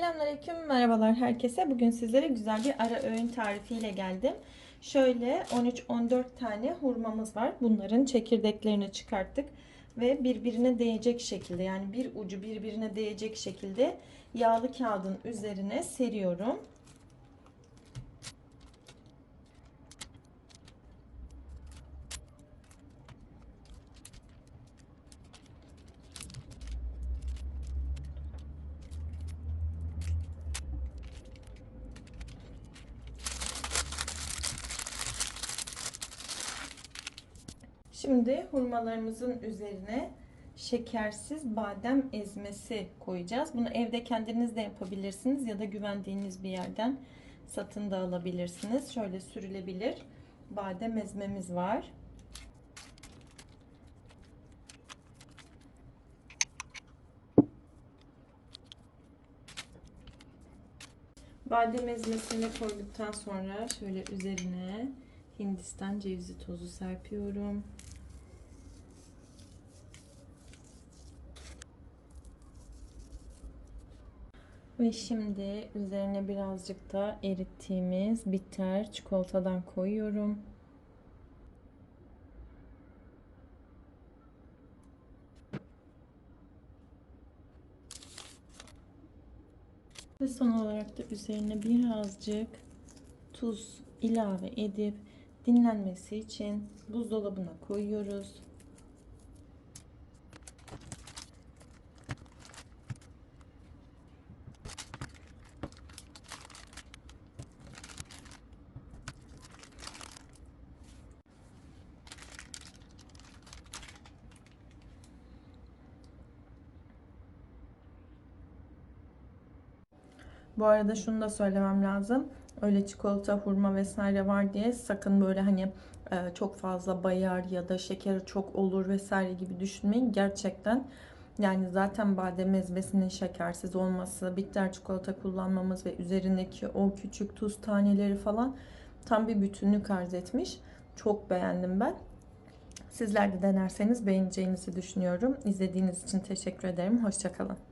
Selamünaleyküm, merhabalar herkese. Bugün sizlere güzel bir ara öğün tarifiyle geldim. Şöyle 13-14 tane hurmamız var. Bunların çekirdeklerini çıkarttık ve birbirine değecek şekilde yani bir ucu birbirine değecek şekilde yağlı kağıdın üzerine seriyorum. Şimdi hurmalarımızın üzerine şekersiz badem ezmesi koyacağız. Bunu evde kendiniz de yapabilirsiniz ya da güvendiğiniz bir yerden satın da alabilirsiniz. Şöyle sürülebilir badem ezmemiz var. Badem ezmesini koyduktan sonra şöyle üzerine Hindistan cevizi tozu serpiyorum. Ve şimdi üzerine birazcık da erittiğimiz bitter çikolatadan koyuyorum. Ve son olarak da üzerine birazcık tuz ilave edip dinlenmesi için buzdolabına koyuyoruz. Bu arada şunu da söylemem lazım. Öyle çikolata, hurma vesaire var diye sakın böyle hani e, çok fazla bayar ya da şekeri çok olur vesaire gibi düşünmeyin. Gerçekten yani zaten badem ezmesinin şekersiz olması, bitter çikolata kullanmamız ve üzerindeki o küçük tuz taneleri falan tam bir bütünlük arz etmiş. Çok beğendim ben. Sizler de denerseniz beğeneceğinizi düşünüyorum. İzlediğiniz için teşekkür ederim. Hoşçakalın.